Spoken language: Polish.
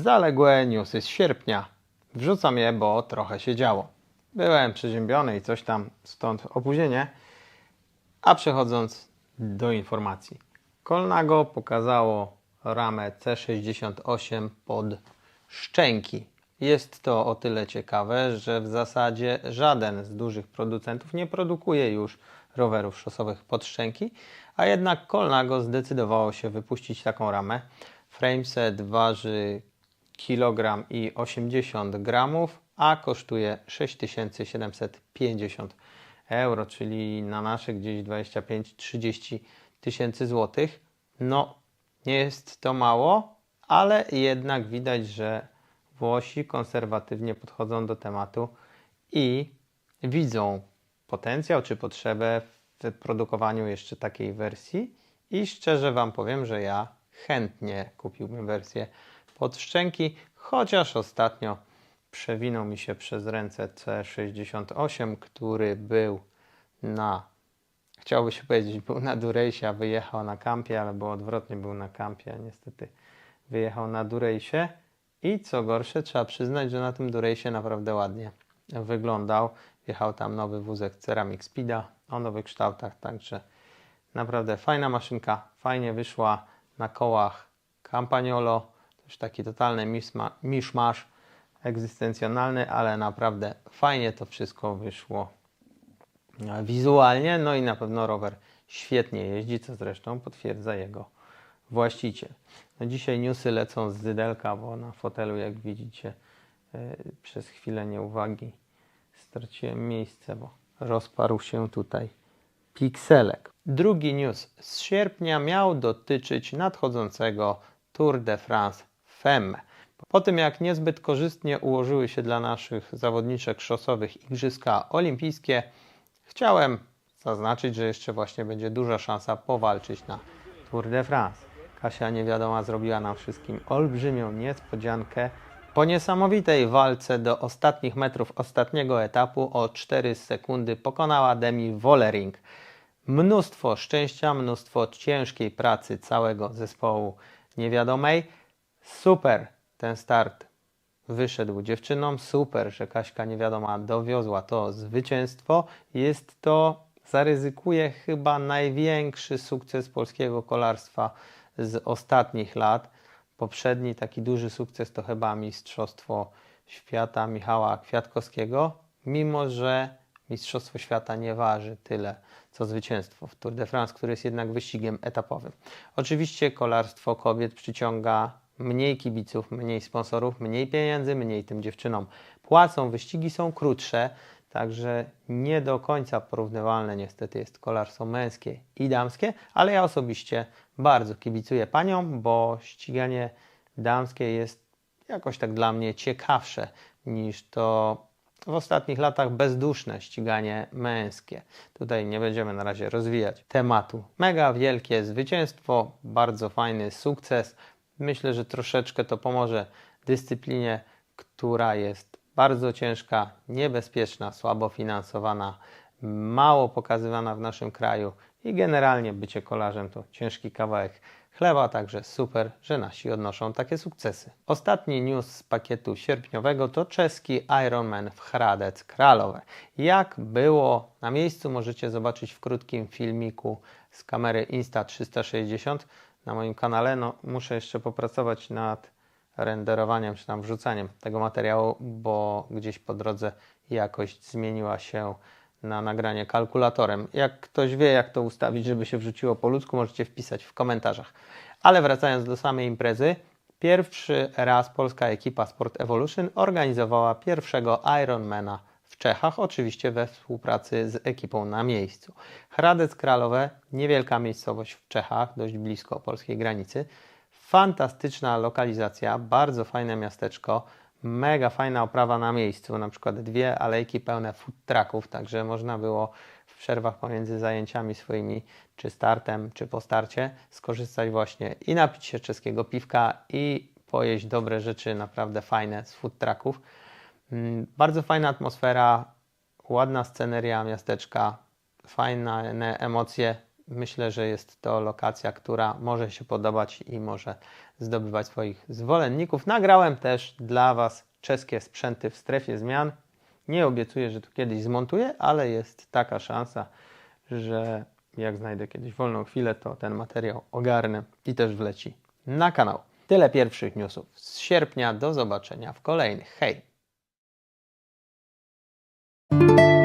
Zaległe newsy z sierpnia. Wrzucam je, bo trochę się działo. Byłem przeziębiony i coś tam, stąd opóźnienie. A przechodząc do informacji. Colnago pokazało ramę C68 pod szczęki. Jest to o tyle ciekawe, że w zasadzie żaden z dużych producentów nie produkuje już rowerów szosowych pod szczęki, a jednak Colnago zdecydowało się wypuścić taką ramę. Frameset waży kilogram i 80 gramów, a kosztuje 6750 euro, czyli na nasze gdzieś 25-30 tysięcy złotych. No, nie jest to mało, ale jednak widać, że Włosi konserwatywnie podchodzą do tematu i widzą potencjał czy potrzebę w produkowaniu jeszcze takiej wersji. I szczerze Wam powiem, że ja chętnie kupiłbym wersję pod szczęki, chociaż ostatnio przewinął mi się przez ręce C68, który był na, chciałoby się powiedzieć, był na Durejsie, a wyjechał na kampie, ale było odwrotnie, był na kampie, a niestety wyjechał na Durejsie. I co gorsze, trzeba przyznać, że na tym Durejsie naprawdę ładnie wyglądał. Jechał tam nowy wózek Ceramic Speeda o nowych kształtach, także naprawdę fajna maszynka, fajnie wyszła na kołach Campagnolo, też taki totalny miszmasz egzystencjonalny, ale naprawdę fajnie to wszystko wyszło e, wizualnie, no i na pewno rower świetnie jeździ, co zresztą potwierdza jego właściciel. No dzisiaj newsy lecą z zydelka, bo na fotelu, jak widzicie, e, przez chwilę nieuwagi straciłem miejsce, bo rozparł się tutaj pikselek. Drugi news z sierpnia miał dotyczyć nadchodzącego Tour de France Femme. Po tym jak niezbyt korzystnie ułożyły się dla naszych zawodniczek szosowych Igrzyska Olimpijskie, chciałem zaznaczyć, że jeszcze właśnie będzie duża szansa powalczyć na Tour de France. Kasia niewiadoma zrobiła nam wszystkim olbrzymią niespodziankę. Po niesamowitej walce do ostatnich metrów ostatniego etapu o 4 sekundy pokonała Demi Wollering. Mnóstwo szczęścia, mnóstwo ciężkiej pracy całego zespołu niewiadomej. Super ten start wyszedł dziewczynom. Super, że Kaśka niewiadoma dowiozła to zwycięstwo. Jest to, zaryzykuję, chyba największy sukces polskiego kolarstwa z ostatnich lat. Poprzedni taki duży sukces to chyba Mistrzostwo Świata Michała Kwiatkowskiego, mimo że Mistrzostwo Świata nie waży tyle co zwycięstwo w Tour de France, które jest jednak wyścigiem etapowym. Oczywiście kolarstwo kobiet przyciąga mniej kibiców, mniej sponsorów, mniej pieniędzy, mniej tym dziewczynom płacą, wyścigi są krótsze, także nie do końca porównywalne niestety jest kolarstwo męskie i damskie, ale ja osobiście bardzo kibicuję paniom, bo ściganie damskie jest jakoś tak dla mnie ciekawsze niż to w ostatnich latach bezduszne ściganie męskie. Tutaj nie będziemy na razie rozwijać tematu. Mega wielkie zwycięstwo, bardzo fajny sukces. Myślę, że troszeczkę to pomoże dyscyplinie, która jest bardzo ciężka, niebezpieczna, słabo finansowana, mało pokazywana w naszym kraju i generalnie bycie kolarzem to ciężki kawałek chleba, także super, że nasi odnoszą takie sukcesy. Ostatni news z pakietu sierpniowego to czeski Ironman w Hradec Kralowe. Jak było na miejscu możecie zobaczyć w krótkim filmiku z kamery Insta360 na moim kanale. No, muszę jeszcze popracować nad renderowaniem czy tam wrzucaniem tego materiału, bo gdzieś po drodze jakość zmieniła się na nagranie kalkulatorem. Jak ktoś wie, jak to ustawić, żeby się wrzuciło po ludzku, możecie wpisać w komentarzach. Ale wracając do samej imprezy, pierwszy raz polska ekipa Sport Evolution organizowała pierwszego Ironmana Czechach, oczywiście we współpracy z ekipą na miejscu. Hradec Kralowe, niewielka miejscowość w Czechach, dość blisko polskiej granicy. Fantastyczna lokalizacja, bardzo fajne miasteczko mega fajna oprawa na miejscu, na przykład dwie alejki pełne food trucków, także można było w przerwach pomiędzy zajęciami swoimi, czy startem, czy po starcie, skorzystać właśnie i napić się czeskiego piwka i pojeść dobre rzeczy, naprawdę fajne z food trucków. Mm, bardzo fajna atmosfera, ładna sceneria miasteczka, fajne emocje. myślę, że jest to lokacja, która może się podobać i może zdobywać swoich zwolenników. Nagrałem też dla Was czeskie sprzęty w strefie zmian. Nie obiecuję, że tu kiedyś zmontuję, ale jest taka szansa, że jak znajdę kiedyś wolną chwilę, to ten materiał ogarnę i też wleci na kanał. Tyle pierwszych newsów z sierpnia. Do zobaczenia w kolejnych. Hej! thank you.